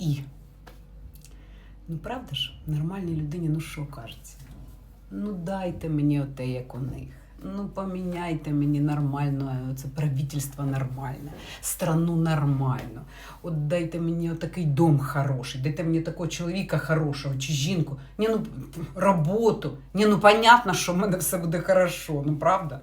І. Ну, правда ж, нормальній людині, ну що кажеться? Ну, дайте мені оте, як у них. Ну, поміняйте мені нормально, це правительство нормальне, страну нормально. От дайте мені отакий дом хороший, дайте мені такого чоловіка хорошого чи жінку. Ні, ну, роботу. Ні, ну понятно, що в мене все буде хорошо, ну правда?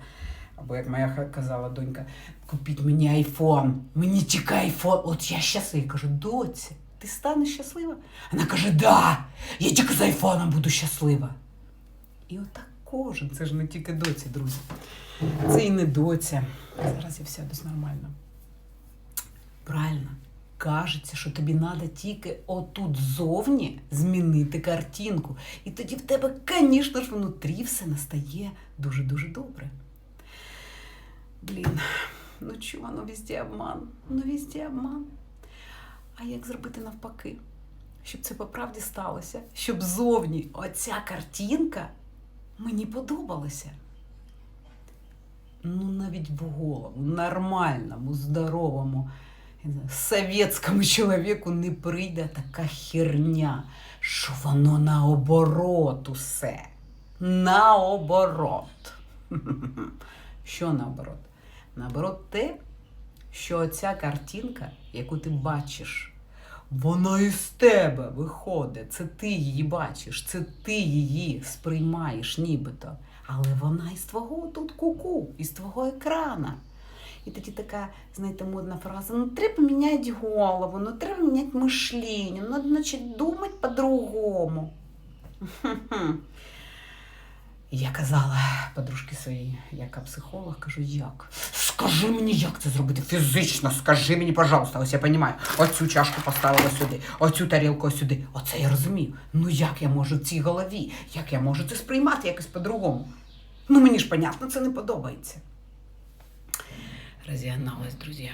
Або як моя казала донька, купіть мені айфон, мені тільки айфон. От я щаслива. Кажу, доці, ти станеш щаслива? Вона каже, да, я тільки з айфоном буду щаслива. І отак кожен, це ж не тільки доці, друзі. Це і не доця. Зараз я сядусь нормально. Правильно. Кажеться, що тобі треба тільки отут ззовні змінити картинку. І тоді в тебе, звісно ж, внутрі все настає дуже-дуже добре. Блін, ну чого, ну везде обман, ну везде обман. А як зробити навпаки? Щоб це по правді сталося, щоб зовні оця картинка мені подобалася. Ну, навіть в голову, нормальному, здоровому, совєтському чоловіку не прийде така херня, що воно наоборот усе. Наоборот. Що наоборот? Наоборот, те, що оця картинка, яку ти бачиш, вона із тебе виходить. Це ти її бачиш, це ти її сприймаєш нібито. Але вона із твого тут куку, із твого екрана. І тоді така, знаєте, модна фраза: ну треба міняти голову, ну треба міняти мишлення, ну, значить, думати по-другому. Я казала подружки своїй, яка психолог, кажу, як? Скажи мені, як це зробити фізично, скажи мені, пожалуйста, ось я розумію, оцю чашку поставила сюди, оцю тарілку сюди. Оце я розумію. Ну як я можу в цій голові? Як я можу це сприймати якось по-другому? Ну мені ж понятно, це не подобається. Розігналась, друзі.